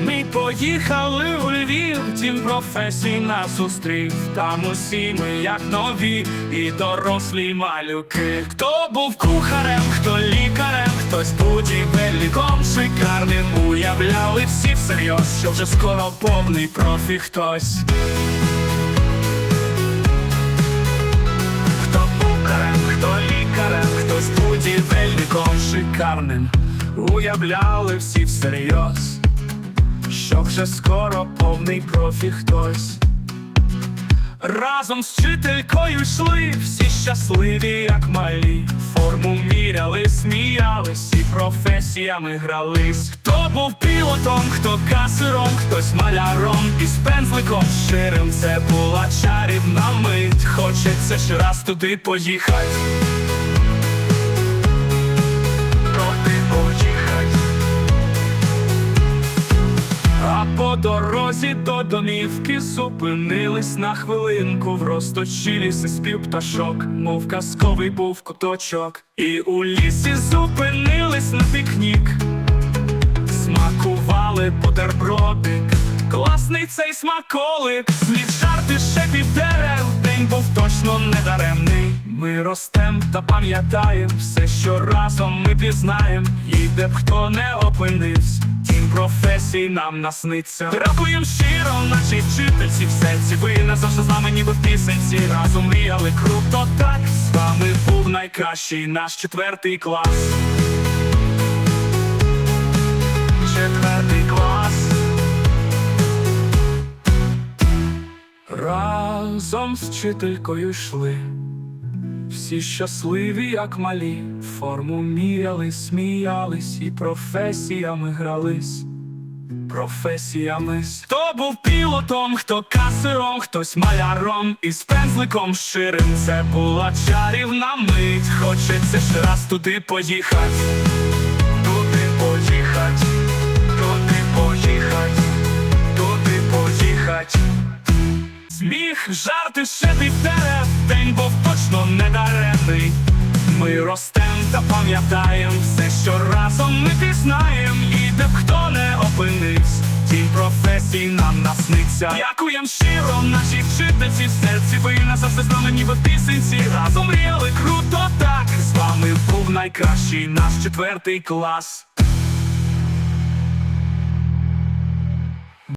Ми поїхали у Львів, дім професій нас устрів. Там усі ми як нові, і дорослі малюки. Хто був кухарем, хто лікарем, хтось будівельником шикарним. Уявляли всі всерйоз, що вже скоро повний профі хтось. Хто кухарем, хто лікарем, хтось будівельником шикарним. Уявляли всі всерйоз, вже скоро повний профі хтось. Разом з вчителькою йшли, всі щасливі, як малі. Форму міряли, сміялись і професіями грались. Хто був пілотом, хто касиром, хтось маляром і з пензликом щирим. Це була чарівна мить. Хочеться ж раз туди поїхати. Дорозі до домівки зупинились на хвилинку в розточі ліси спів пташок, мов казковий був куточок. І у лісі зупинились на пікнік, смакували бутерброди. Класний цей смаколик, слід жарти шепів дерев, день був точно недаремний. Ми ростем та пам'ятаєм все, що разом ми пізнаєм, і де б хто не опинився, професій нам насниться. Дякуєм щиро, нашій вчительці в серці. Ви назавжди з нами, ніби в пісенці. Разом мріяли круто так. З вами був найкращий наш четвертий клас. Четвертий клас. Разом з вчителькою йшли. Всі щасливі, як малі, форму міряли, сміялись і професіями грались. Професіями Хто був пілотом, хто касиром, хтось маляром і з пензликом ширим. Це була чарівна мить. Хочеться ж раз туди поїхать. Туди поїхать, туди поїхать, туди поїхать. Сміх, жарти, шепіт дерев, день був точно недаремний. Ми ростем та пам'ятаєм все, що разом ми пізнаєм, і де б хто не опинився, тім професій нам насниться. Дякуєм щиро, нашій вчительці в серці. Ви назавжди з нами, ніби пісенці. Разом мріяли круто так. З вами був найкращий наш четвертий клас.